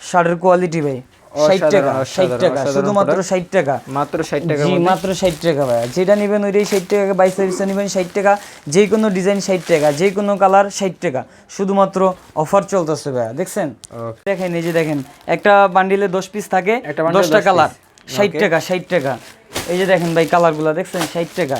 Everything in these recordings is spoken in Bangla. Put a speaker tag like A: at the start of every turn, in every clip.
A: শার্টের কোয়ালিটি ভাই ষাট টাকা ষাট টাকা শুধুমাত্র ষাট টাকা।
B: মাত্র ষাট টাকার
A: জি মাত্র ষাট টাকা ভাই যেটা নেবেন ওইটাই ষাট টাকা বাইশ সাইজটা নেবেন ষাট টাকা যে কোনো ডিজাইন ষাট টাকা যে কোনো কালার ষাট টাকা। শুধুমাত্র অফার চলতেছে ভাই দেখছেন? দেখেন এই যে দেখেন একটা বান্ডিলে দশ পিস থাকে দশটা কালার ষাট টাকা ষাট টাকা। এই যে দেখেন ভাই কালারগুলো দেখছেন? ষাট টাকা।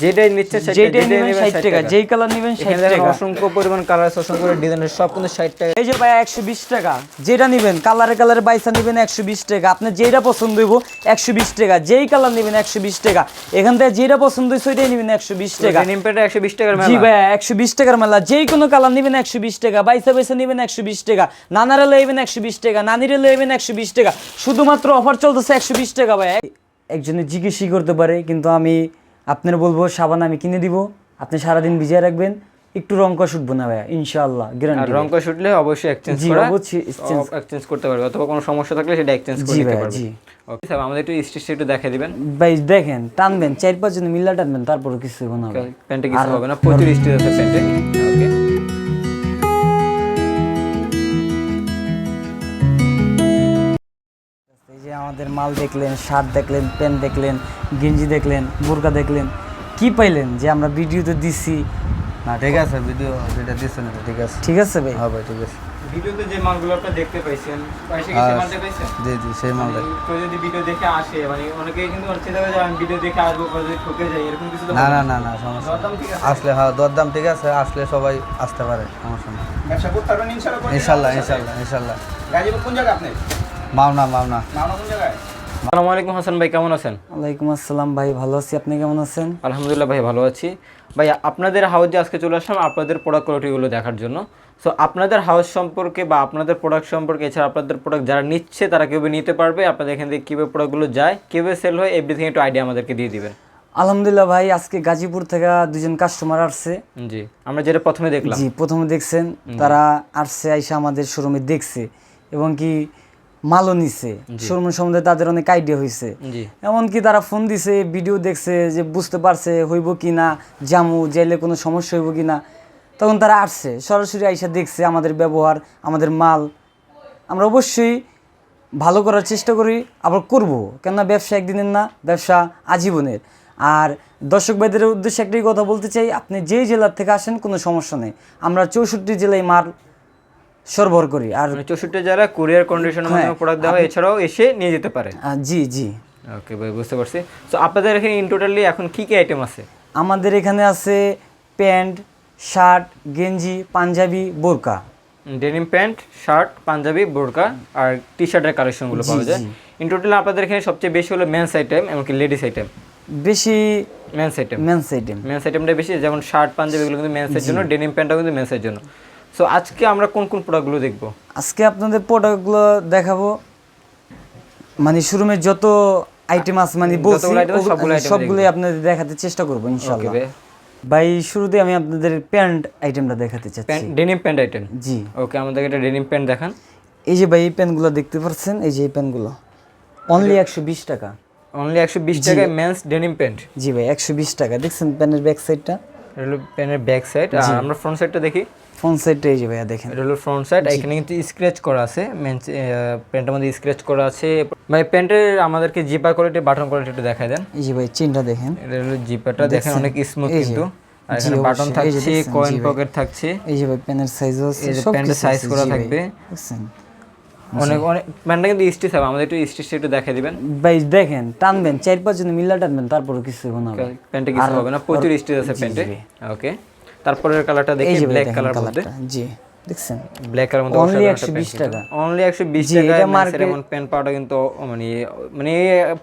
B: যেটাই নিচ্ছে
A: যেটাই
B: যেটাই
A: নেবেন
B: নেবেন 60
A: টাকা যেই কালার নেবেন টাকা
B: অসংখ্য পরিমাণ কালার আছে অসংখ্য ডিজাইনের সব কিন্তু ষাট টাকা
A: এই যে ভাই একশো বিশ টাকা যেটা নেবেন কালারে কালারে বাইসা নেবেন টাকা আপনি যেটা পছন্দ হইব একশো বিশ টাকা যেই কালার নেবেন টাকা এখান থেকে যেটা পছন্দ হয়েছে ওইটাই নেবেন একশো বিশ টাকা
B: ডেনিম প্যান্ট একশো বিশ টাকার
A: জি ভাই একশো বিশ টাকার মেলা যেই কোনো কালার নেবেন একশো বিশ টাকা বাইসা বাইসা নেবেন একশো বিশ টাকা নানারা লইবেন একশো বিশ টাকা নানিরে লইবেন একশো বিশ টাকা শুধুমাত্র অফার চলতেছে একশো বিশ টাকা ভাই একজনে জিজ্ঞেসই করতে পারে কিন্তু আমি আপনার বলব সাবান আমি কিনে দিব আপনি সারাদিন ভিজিয়ে রাখবেন একটু রং কা উঠবো না ভাইয়া ইনশাআল্লাহ গ্যারান্টি
B: রং কা শুটলে অবশ্যই এক্সচেঞ্জ
A: জি,
B: করা
A: অবশ্যই এক্সচেঞ্জ
B: এক্সচেঞ্জ করতে পারবে অথবা কোনো সমস্যা থাকলে সেটা এক্সচেঞ্জ করে
A: দিতে
B: নিতে পারবে।
A: জি।
B: ওকে স্যার আমাদের একটু স্টিচ একটু দেখে দিবেন।
A: ভাই দেখেন টানবেন চার পাঁচ জন মিল্লা টানবেন তারপর কিছু হবে না।
B: প্যান্টে কিছু হবে না প্রচুর স্টিচ আছে প্যান্টে।
A: আমাদের মাল দেখলেন শার্ট দেখলেন প্যান্ট দেখলেন গেঞ্জি দেখলেন বোরকা দেখলেন কি পাইলেন যে আমরা ভিডিওতে দিছি?
C: না ঠিক আছে ভিডিও যেটা দিচ্ছেন ঠিক আছে।
A: ঠিক আছে ভাই।
C: হ্যাঁ ভাই ঠিক আছে।
B: ভিডিওতে যে মালগুলো আপনারা দেখতে পাইছেন কি
C: হ্যাঁ।
B: সেই মালটা পাইছেন?
C: জি জি সেই মালটা।
B: কেউ যদি ভিডিও দেখে আসে মানে অনেকেই কিন্তু চিন্তা করে যে আমি ভিডিও দেখে আসব পরে যদি ঠকে যাই এরকম কিছু
C: না না না। না সমস্যা
B: দরদাম ঠিক আছে?
C: আসলে হ্যাঁ দরদাম ঠিক আছে আসলে সবাই আসতে পারে সমস্যা নেই।
D: ব্যবসা করতে পারবেন গাজীপুর কোন জায়গা আপনি?
C: মাওনা মাওনা।
B: আসসালামু আলাইকুম হাসান ভাই কেমন আছেন?
A: ওয়ালাইকুম আসসালাম ভাই ভালো আছি। আপনি কেমন আছেন?
B: আলহামদুলিল্লাহ ভাই ভালো আছি। ভাই আপনাদের হাউসে আজকে চলে আসলাম আপনাদের প্রোডাক্ট কোয়ালিটিগুলো দেখার জন্য। সো আপনাদের হাউস সম্পর্কে বা আপনাদের প্রোডাক্ট সম্পর্কে এছাড়া আপনাদের প্রোডাক্ট যারা নিচ্ছে তারা কীভাবে নিতে পারবে? আপনাদের এখান থেকে কীভাবে প্রোডাক্টগুলো যায় কীভাবে সেল হয় এভরিথিং একটু আইডিয়া আমাদেরকে দিয়ে দিবেন।
A: আলহামদুলিল্লাহ ভাই আজকে গাজীপুর থেকে দুজন কাস্টমার আসছে।
B: জি আমরা যেটা প্রথমে দেখলাম।
A: জি প্রথমে দেখছেন তারা আসছে আইসা আমাদের শোরুমে দেখছে। এবং কি মালও নিছে। শোরুম সম্বন্ধে তাদের অনেক আইডিয়া হয়েছে এমনকি তারা ফোন দিছে ভিডিও দেখছে যে বুঝতে পারছে হইব কি না জামু যাইলে কোনো সমস্যা হইব কি না তখন তারা আসছে সরাসরি আইসা দেখছে আমাদের ব্যবহার আমাদের মাল। আমরা অবশ্যই ভালো করার চেষ্টা করি আবার করব। কেননা ব্যবসা একদিনের না ব্যবসা আজীবনের। আর দর্শক ভাইদের উদ্দেশ্যে একটাই কথা বলতে চাই আপনি যেই জেলার থেকে আসেন কোনো সমস্যা নেই। আমরা চৌষট্টি জেলায় মাল সরবরাহ করি। আর
B: মানে চৌষট্টি জেলা কুরিয়ার কন্ডিশনের মাধ্যমে প্রোডাক্ট দেওয়া হয় এছাড়াও এসে নিয়ে যেতে পারে।
A: জি জি।
B: ওকে ভাই বুঝতে পারছি। তো আপনাদের এখানে ইন টোটালি এখন কী কী আইটেম আছে?
A: আমাদের এখানে আছে প্যান্ট শার্ট গেঞ্জি পাঞ্জাবি বোরকা।
B: ডেনিম প্যান্ট শার্ট পাঞ্জাবি বোরকা আর টি শার্টের কালেকশনগুলো পাওয়া যায়। ইন টোটাল আপনাদের এখানে সবচেয়ে বেশি হলো মেন্স আইটেম এমনকি লেডিস আইটেম
A: বেশি
B: men's item
A: men's item
B: men's আইটেমটা বেশি যেমন শার্ট পাঞ্জাবি এগুলো কিন্তু মেন্সের জন্য ডেনিম প্যান্টটাও কিন্তু মেন্সের জন্য। সো আজকে আমরা কোন কোন প্রোডাক্টগুলো দেখব?
A: আজকে আপনাদের প্রোডাক্টগুলো দেখাবো। মানে শোরুমের যত আইটেম আছে মানে বলছি সবগুলোই আপনাদের দেখাতে চেষ্টা করব
B: ওকে
A: ইনশাল্লাহ
B: ভাই
A: শুরুতে আমি আপনাদের প্যান্ট আইটেমটা দেখাতে চাচ্ছি।
B: ডেনিম প্যান্ট আইটেম
A: জি।
B: ওকে আমাদের একটা ডেনিম প্যান্ট দেখান।
A: এই যে ভাই এই প্যান্টগুলো দেখতে পাচ্ছেন? এই যে এই প্যান্টগুলো। অনলি একশো বিশ টাকা।
B: অনলি একশো বিশ টাকায় মেন্স ডেনিম প্যান্ট
A: জি ভাই একশো বিশ টাকা। দেখছেন প্যান্টের ব্যাক সাইডটা
B: প্যান্টের ব্যাক সাইড আর আমরা ফ্রন্ট সাইডটা দেখি।
A: ফ্রন্ট সাইডটা এই যে ভাইয়া দেখেন।
B: এটা হলো ফ্রন্ট সাইড এখানে কিন্তু স্ক্র্যাচ করা আছে মেন প্যান্টের মধ্যে স্ক্র্যাচ করা আছে। ভাই প্যান্টের আমাদেরকে জিপার কোয়ালিটি বাটন কোয়ালিটি একটু দেখাই দেন।
A: এই যে ভাই চেনটা দেখেন।
B: এটা হলো জিপারটা দেখেন অনেক স্মুথ কিন্তু। আর এখানে বাটন থাকছে কয়েন পকেট থাকছে।
A: এই যে ভাই প্যানের সাইজও আছে সব
B: প্যান্টের
A: কিছু
B: করা থাকবে। অনেক অনেক প্যান্টটা কিন্তু স্টিচ হবে আমাদের একটু স্টিচ একটু দেখাই দিবেন।
A: ভাই দেখেন টানবেন চার পাঁচ জন মিল্লা টানবেন তারপরে কিছু হবে না।
B: প্যান্টে কিছু হবে না প্রচুর স্টিচ আছে প্যান্টে। ওকে তারপরের কালারটা দেখি ব্ল্যাক কালার মধ্যে।
A: জি দেখছেন?
B: ব্ল্যাক কালার মধ্যে একটা
A: 120 টাকা।
B: অনলি একশো বিশ
A: জি,
B: টাকা
A: এটা market-
B: এমন প্যান্ট পাওয়াটা কিন্তু মানে মানে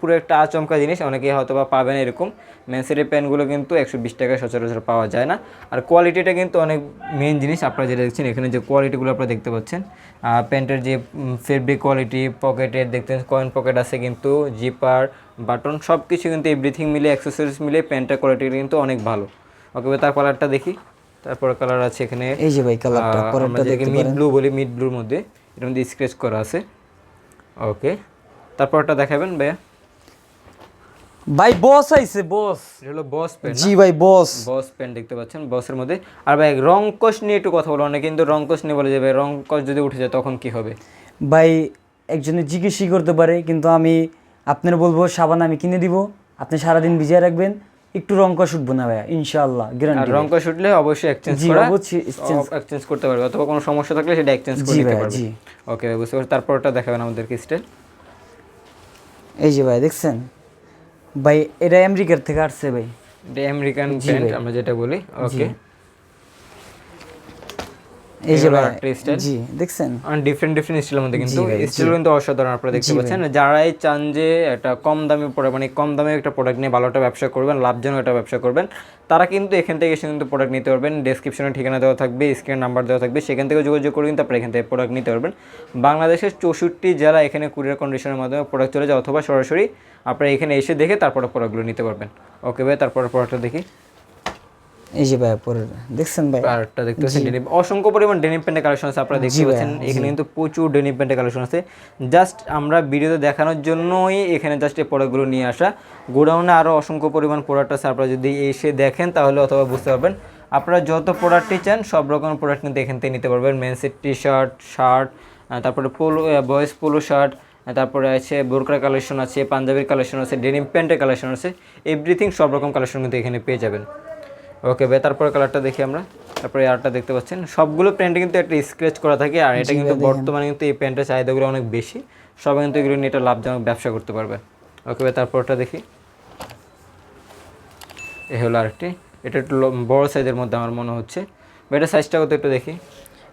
B: পুরো একটা আচমকা জিনিস। অনেকে হয়তো বা পাবেন এরকম। মেন্সের এই প্যান্টগুলো কিন্তু একশো বিশ টাকায় সচরাচর পাওয়া যায় না। আর কোয়ালিটিটা কিন্তু অনেক মেন জিনিস। আপনারা যেটা দেখছেন এখানে যে কোয়ালিটিগুলো আপনারা দেখতে পাচ্ছেন প্যান্টের যে ফেব্রিক কোয়ালিটি পকেটের দেখতেন কয়েন পকেট আছে কিন্তু জিপার বাটন সব কিছু কিন্তু এভরিথিং মিলে অ্যাক্সেসরিজ মিলে প্যান্টের কোয়ালিটি কিন্তু অনেক ভালো। ওকে তার কালারটা দেখি। তারপরে কালার আছে এখানে
A: এই যে ভাই কালারটা পরেরটা দেখতে
B: মিড ব্লু বলি মিড ব্লুর মধ্যে এটার মধ্যে স্ক্র্যাচ করা আছে। ওকে তারপরটা দেখাবেন ভাইয়া?
A: ভাই বস আইছে বস
B: হলো বস পেন
A: জি ভাই বস
B: বস পেন দেখতে পাচ্ছেন বসের মধ্যে। আর ভাই রং কস নিয়ে একটু কথা বলো অনেকে কিন্তু রং কস নিয়ে বলে যাবে রং কস যদি উঠে যায় তখন কি হবে?
A: ভাই একজনে জিজ্ঞেসই করতে পারে কিন্তু আমি আপনার বলব সাবান আমি কিনে দিব আপনি সারাদিন ভিজিয়ে রাখবেন। একটু রংকা শুটবো না ভাইয়া ইনশাআল্লাহ গ্যারান্টি
B: রং শুটলে অবশ্যই এক্সচেঞ্জ করা
A: অবশ্যই এক্সচেঞ্জ
B: এক্সচেঞ্জ করতে পারবে অথবা কোনো সমস্যা থাকলে সেটা এক্সচেঞ্জ করে নিতে পারবে।
A: জি।
B: ওকে ভাই বুঝতে পারছি। তারপরটা দেখাবেন আমাদেরকে স্টাইল
A: এই যে ভাই দেখছেন? ভাই এটা আমেরিকার থেকে আসছে ভাই।
B: এটা আমেরিকান
A: ব্র্যান্ড
B: আমরা যেটা বলি ওকে
A: এই যে
B: এগুলো
A: ভাই
B: আরেকটা style।
A: জি দেখছেন?
B: ডিফারেন্ট ডিফারেন্ট স্টাইলের মধ্যে কিন্তু স্টাইল কিন্তু অসাধারণ আপনারা দেখতে পাচ্ছেন। যারাই চান যে একটা কম দামি প্রোডাক্ট মানে কম দামে একটা প্রোডাক্ট নিয়ে ভালো একটা ব্যবসা করবেন লাভজনক একটা ব্যবসা করবেন তারা কিন্তু এখান থেকে এসে কিন্তু প্রোডাক্ট নিতে পারবেন। ডেসক্রিপশনে ঠিকানা দেওয়া থাকবে স্ক্রিন নাম্বার দেওয়া থাকবে সেখান থেকে যোগাযোগ করে কিন্তু আপনারা এখান থেকে প্রোডাক্ট নিতে পারবেন। বাংলাদেশের চৌষট্টি জেলা এখানে কুরিয়ার কন্ডিশনের মাধ্যমে প্রোডাক্ট চলে যায় অথবা সরাসরি আপনারা এখানে এসে দেখে তারপরে প্রোডাক্টগুলো নিতে পারবেন। ওকে ভাই তারপরে প্রোডাক্টটা দেখি।
A: এই যে ভাই পরের দেখছেন ভাই?
B: আরেকটা দেখতে পাচ্ছেন ডেনিম অসংখ্য পরিমাণ ডেনিম প্যান্টের কালেকশন আছে আপনারা দেখতে পাচ্ছেন। এখানে কিন্তু প্রচুর ডেনিম প্যান্টের কালেকশন আছে। জাস্ট আমরা ভিডিওতে দেখানোর জন্যই এখানে জাস্ট এই প্রোডাক্টগুলো নিয়ে আসা। গোডাউনে আরও অসংখ্য পরিমাণ প্রোডাক্ট আছে আপনারা যদি এসে দেখেন তাহলে অথবা বুঝতে পারবেন। আপনারা যত প্রোডাক্টই চান সব রকম প্রোডাক্ট কিন্তু এখান থেকে নিতে পারবেন। মেন্সের টি শার্ট শার্ট তারপরে পোলো বয়েজ পোলো শার্ট তারপরে আছে বোরকার কালেকশন আছে পাঞ্জাবির কালেকশন আছে ডেনিম প্যান্টের কালেকশন আছে। এভরিথিং সব রকম কালেকশন কিন্তু এখানে পেয়ে যাবেন। ওকে ভাই তারপরে কালারটা দেখি আমরা। তারপরে আরটা দেখতে পাচ্ছেন। সবগুলো প্যান্টে কিন্তু একটা স্ক্র্যাচ করা থাকে আর এটা কিন্তু বর্তমানে কিন্তু এই প্যান্টের চাহিদাগুলো অনেক বেশি। সবাই কিন্তু এগুলো নিয়ে এটা লাভজনক ব্যবসা করতে পারবে। ওকে ভাই তারপরটা দেখি। এ হলো আরেকটি। এটা একটু বড় সাইজের মধ্যে আমার মনে হচ্ছে। ভাই এটা সাইজটা কত একটু দেখি।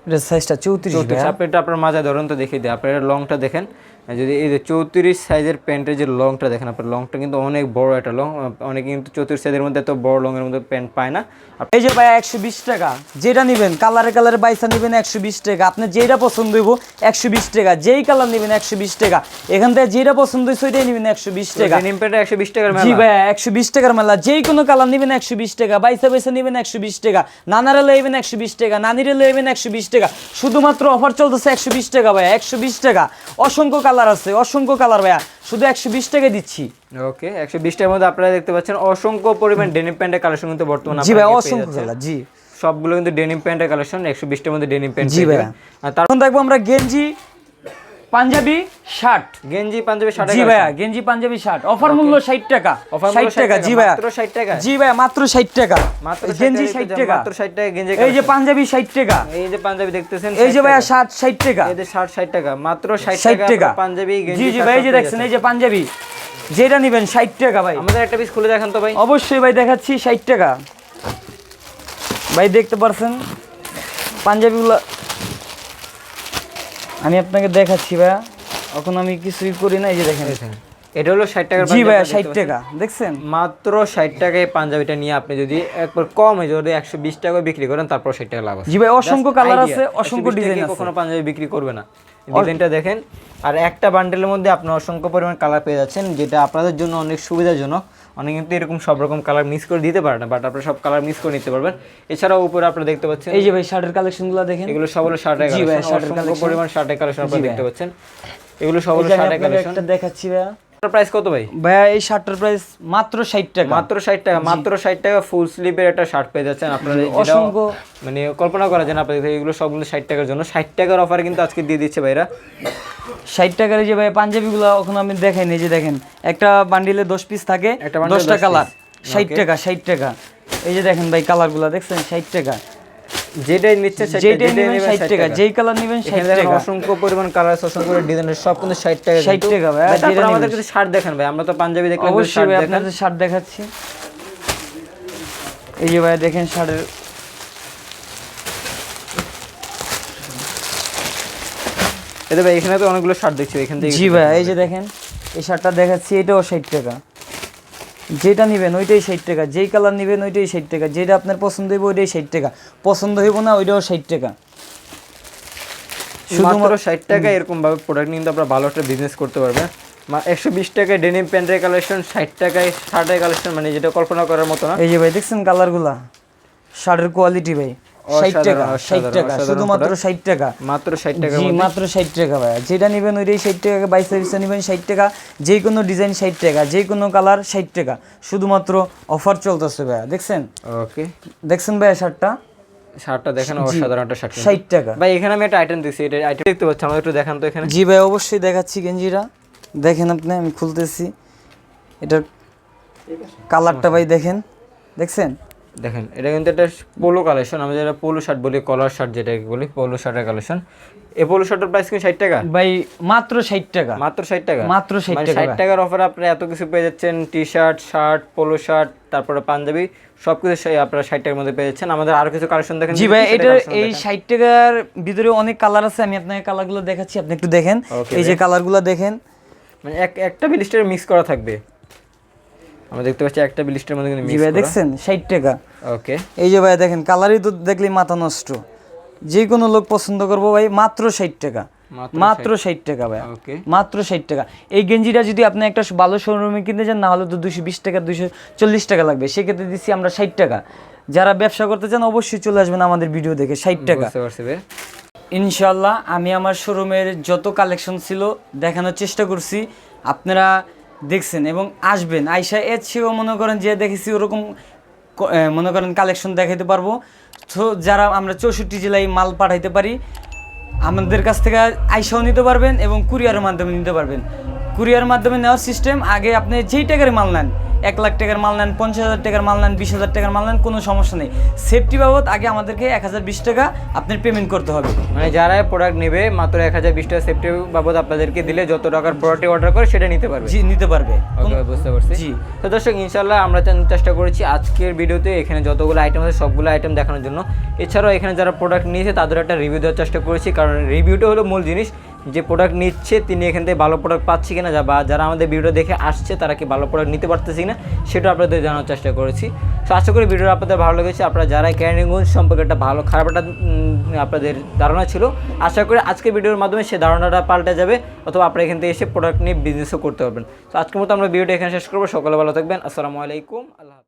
A: এটা সাইজটা চৌত্রিশ
B: আপনি এটা আপনার মাঝে ধরুন তো দেখিয়ে দিই। আপনার লংটা দেখেন। যদি এই যে চৌত্রিশ সাইজের প্যান্টের যে লংটা দেখেন আপনার লংটা কিন্তু অনেক বড় একটা লং অনেকে কিন্তু চৌত্রিশ সাইজের মধ্যে এত বড় লংয়ের মধ্যে প্যান্ট পায় না
A: এই যে ভাই একশো বিশ টাকা যেটা নেবেন কালারে কালারে বাইসা নেবেন একশো বিশ টাকা আপনার যেটা পছন্দ হইব একশো বিশ টাকা যেই কালার নেবেন একশো বিশ টাকা এখান থেকে যেটা পছন্দ হয়েছে ওইটাই নেবেন একশো বিশ টাকা
B: একশো বিশ টাকার
A: জি
B: মেলা
A: ভাই একশো বিশ টাকার মেলা যেই কোনো কালার নেবেন একশো বিশ টাকা বাইসা বাইসা নেবেন একশো বিশ টাকা নানারা লইবেন একশো বিশ টাকা নানিরে লইবেন একশো বিশ টাকা শুধুমাত্র অফার চলতেছে একশো বিশ টাকা ভাই একশো বিশ টাকা অসংখ্য কালার আছে অসংখ্য কালার ভাইয়া শুধু একশো বিশ টাকা দিচ্ছি
B: ওকে একশো বিশ টাকার মধ্যে আপনারা দেখতে পাচ্ছেন অসংখ্য পরিমাণ ডেনিম প্যান্টের কালেকশন কিন্তু বর্তমানে
A: জি ভাই অসংখ্য। কালার জি
B: সবগুলো কিন্তু ডেনিম প্যান্টের কালেকশন একশো বিশটার মধ্যে ডেনিম প্যান্ট
A: জি
B: ভাই। আর
A: তারপর দেখব আমরা গেঞ্জি পাঞ্জাবি শার্ট
B: গেঞ্জি পাঞ্জাবি ষাট
A: জি ভাইয়া গেঞ্জি পাঞ্জাবি শার্ট অফার মূল্য ষাট টাকা।
B: Offer
A: ষাট
B: মূল্য 60
A: টাকা জি ভাইয়া।
B: মাত্র 60 টাকা?
A: জি ভাইয়া মাত্র ষাট টাকা।
B: মাত্র
A: এই
B: 60
A: গেঞ্জি
B: টাকা। মাত্র 60 টাকা গেঞ্জি
A: এই যে পাঞ্জাবি ষাট টাকা।
B: এই যে পাঞ্জাবি দেখতেছেন
A: এই যে ভাইয়া শার্ট ষাট টাকা।
B: এই যে ষাট ষাট টাকা মাত্র ষাট
A: ষাট
B: টাকা
A: টাকা।
B: পাঞ্জাবি গেঞ্জি
A: জি জি ভাই এই যে দেখছেন এই যে পাঞ্জাবি। যেটা নেবেন ষাট টাকা ভাই।
B: আমাদের একটা পিস খুলে দেখান তো ভাই।
A: অবশ্যই ভাই দেখাচ্ছি ষাট টাকা। ভাই দেখতে পারছেন? পাঞ্জাবিগুলো আমি আপনাকে দেখাচ্ছি ভাইয়া। এখন আমি কিছুই করি না এই যে দেখেন।
B: এটা হলো ষাট টাকার
A: জি ভাইয়া ষাট টাকা দেখছেন?
B: মাত্র ষাট টাকায় পাঞ্জাবিটা নিয়ে আপনি যদি একবার কম কমে যদি একশো বিশ টাকা বিক্রি করেন তারপর ষাট টাকা লাভ আছে।
A: জি ভাই অসংখ্য কালার আছে অসংখ্য ডিজাইন আছে।
B: কখনো পাঞ্জাবি বিক্রি করবে না। ডিজাইনটা দেখেন। আর একটা বান্ডেলের মধ্যে আপনি অসংখ্য পরিমাণ কালার পেয়ে যাচ্ছেন যেটা আপনাদের জন্য অনেক সুবিধাজনক। অনেক কিন্তু এরকম সব রকম কালার মিস করে দিতে পারে না বাট আপনারা সব কালার মিস করে নিতে পারবেন। এছাড়াও উপরে আপনারা দেখতে পাচ্ছেন
A: এই যে ভাই শার্টের কালেকশনগুলো দেখেন।
B: এগুলো সব হলো শার্টের
A: জি ভাই,
B: কালেকশন পরিমাণ শার্টের কালেকশন আপনারা দেখতে পাচ্ছেন। এগুলো সব হলো শার্টের কালেকশন
A: একটা দেখাচ্ছি ভাইয়া
B: প্রাইস কত ভাই?
A: ভাইয়া এই শার্টটার প্রাইস মাত্র ষাট টাকা।
B: মাত্র ষাট টাকা মাত্র ষাট টাকা ফুল স্লিভের একটা শার্ট পেয়ে যাচ্ছেন আপনারা।
A: অসংখ্য-
B: মানে কল্পনা করা যায় না আপনাদের এগুলো সবগুলো ষাট টাকার জন্য। ষাট টাকার অফার কিন্তু আজকে দিয়ে দিচ্ছে ভাইরা।
A: ষাট টাকার যে ভাই পাঞ্জাবিগুলো এখন আমি দেখাই এই যে দেখেন একটা বান্ডিলে দশ পিস থাকে দশটা কালার ষাট টাকা ষাট টাকা। এই যে দেখেন ভাই কালারগুলো দেখছেন? ষাট টাকা।
B: যেটাই নিচ্ছে
A: যেটাই
B: যেটাই
A: নেবেন
B: নেবেন 60
A: টাকা যেই কালার নেবেন টাকা।
B: অসংখ্য পরিমাণ কালার আছে অসংখ্য ডিজাইন সব কিন্তু ষাট টাকা
A: 60 টাকা ভাই,
B: তারপর আমাদের কাছে শার্ট দেখেন ভাই আমরা তো পাঞ্জাবি দেখলাম
A: অবশ্যই
B: শার্ট
A: ভাই আপনাদের শার্ট দেখাচ্ছি। এই যে ভাই দেখেন শার্টের
B: এতে ভাই এখানে তো অনেকগুলো শার্ট দেখছি এখান থেকে
A: জি ভাই এই যে দেখেন এই শার্টটা দেখাচ্ছি এটাও ষাট টাকা। যেটা নেবেন ওইটাই ষাট টাকা যেই কালার নেবেন ওইটাই ষাট টাকা যেটা আপনার পছন্দ হইব ওইটাই ষাট টাকা। পছন্দ হইব না ওইটাও ষাট টাকা।
B: মাত্র ষাট টাকা এরকম ভাবে প্রোডাক্ট নিয়ে কিন্তু আপনারা ভালো একটা বিজনেস করতে পারবেন। একশো বিশ টাকায় ডেনিম প্যান্টের কালেকশন ষাট টাকায় শার্টের কালেকশন মানে যেটা কল্পনা করার মতো না।
A: এই যে ভাই দেখছেন কালারগুলা শার্টের কোয়ালিটি ভাই। ষাট টাকা
B: অসাধারণ,
A: ষাট
B: অসাধারণ,
A: টাকা শুধুমাত্র
B: product।
A: ষাট টাকা।
B: মাত্র ষাট টাকা
A: জি মাত্র ষাট টাকা ভাইয়া। যেটা নেবেন ওইটাই ষাট টাকা বাইশ সাইজটা নেবেন ষাট টাকা যে কোনো ডিজাইন ষাট টাকা যে কোনো কালার ষাট টাকা। শুধুমাত্র অফার চলতেছে ভাইয়া দেখছেন?
B: ওকে।
A: দেখছেন ভাইয়া শার্টটা?
B: শার্টটা দেখেন অসাধারণ একটা শার্ট।
A: ষাট টাকা।
B: ভাই এখানে আমি একটা আইটেম এটা আইটেম দেখতে পাচ্ছি আমাদের একটু দেখান তো এখানে।
A: জি ভাই অবশ্যই দেখাচ্ছি গেঞ্জিরা দেখেন আপনি আমি খুলতেছি। এটার কালারটা ভাই দেখেন। দেখছেন?
B: দেখেন এটা কিন্তু একটা পোলো কালেকশন আমরা যেটা পোলো শার্ট বলি কলার শার্ট যেটাকে বলি পোলো শার্টের কালেকশন এই পোলো শার্টের প্রাইস কি ষাট টাকা?
A: ভাই মাত্র ষাট টাকা।
B: মাত্র ষাট টাকা?
A: মাত্র 60
B: মানে
A: টাকা।
B: ষাট টাকার অফারে আপনারা এত কিছু পেয়ে যাচ্ছেন T shirt shirt polo shirt তারপরে পাঞ্জাবি সব কিছু আপনারা ষাট টাকার মধ্যে পেয়ে যাচ্ছেন। আমাদের আরও কিছু কালেকশন দেখেন
A: জি ভাই এটার এই ষাট টাকার ভিতরে অনেক কালার আছে আমি আপনাকে কালারগুলো দেখাচ্ছি আপনি একটু দেখেন। এই যে কালারগুলো দেখেন।
B: মানে এক একটা বিলিস্টার মিক্স করা থাকবে। আমরা দেখতে পাচ্ছি একটা বিলিস্টার মধ্যে কিন্তু মিক্স
A: ভাই দেখছেন? ষাট টাকা।
B: ওকে
A: এই যে ভাই দেখেন কালারই তো দেখলেই মাথা নষ্ট। যে কোনো লোক পছন্দ করব ভাই মাত্র ষাট টাকা।
B: মাত্র
A: মাত্র ষাট টাকা ভাই।
B: ওকে
A: মাত্র ষাট টাকা। এই গেঞ্জিটা যদি আপনি একটা ভালো শোরুমে কিনতে চান না হলে তো দুশো বিশ টাকা দুশো চল্লিশ টাকা লাগবে। সেক্ষেত্রে দিচ্ছি আমরা ষাট টাকা। যারা ব্যবসা করতে চান অবশ্যই চলে আসবেন আমাদের ভিডিও দেখে। ষাট টাকা।
B: বুঝতে ভাই।
A: ইনশাল্লাহ আমি আমার শোরুমের যত কালেকশন ছিল দেখানোর চেষ্টা করছি। আপনারা দেখছেন এবং আসবেন। আইসা এর চেয়েও মনে করেন যে দেখেছি ওরকম মনে করেন কালেকশন দেখাইতে পারব। তো যারা আমরা চৌষট্টি জেলায় মাল পাঠাইতে পারি, আমাদের কাছ থেকে আইসাও নিতে পারবেন এবং কুরিয়ারের মাধ্যমে নিতে পারবেন। কুরিয়ার মাধ্যমে নেওয়ার সিস্টেম আগে আপনি যেই টাকার মাল নেন এক লাখ টাকার মাল নেন পঞ্চাশ হাজার টাকার মাল নেন বিশ হাজার টাকার মাল নেন কোনো সমস্যা নেই। সেফটি বাবদ আগে আমাদেরকে এক হাজার বিশ টাকা আপনার পেমেন্ট করতে হবে।
B: মানে যারা প্রোডাক্ট নেবে মাত্র এক হাজার বিশ টাকা সেফটি বাবদ আপনাদেরকে দিলে যত টাকার প্রোডাক্ট অর্ডার করে সেটা নিতে পারবে।
A: জি নিতে পারবে।
B: বুঝতে পারছি।
A: জি।
B: তো দর্শক ইনশাল্লাহ আমরা চেষ্টা করেছি আজকের ভিডিওতে এখানে যতগুলো আইটেম আছে সবগুলো আইটেম দেখানোর জন্য। এছাড়াও এখানে যারা প্রোডাক্ট নিয়েছে তাদের একটা রিভিউ দেওয়ার চেষ্টা করেছি কারণ রিভিউটা হলো মূল জিনিস। যে প্রোডাক্ট নিচ্ছে, তিনি এখান থেকে ভালো প্রোডাক্ট পাচ্ছে কিনা যা- বা যারা আমাদের ভিডিও দেখে আসছে, তারা কি ভালো প্রোডাক্ট নিতে পারতেছে কিনা, সেটা আপনাদের জানার চেষ্টা করেছি। তো আশা করি ভিডিওটা আপনাদের ভালো লেগেছে। আপনারা যারা ক্যারিগঞ্জ সম্পর্কে একটা ভালো, খারাপ একটা আপনাদের ধারণা ছিল, আশা করি আজকের ভিডিওর মাধ্যমে সে ধারণাটা পাল্টে যাবে, অথবা আপনারা এখান থেকে এসে প্রোডাক্ট নিয়ে বিজনেসও করতে পারবেন। তো আজকের মতো আমরা ভিডিওটা এখানে শেষ করব। সকালে ভালো থাকবেন। আসসালামু আলাইকুম। আল্লাহ।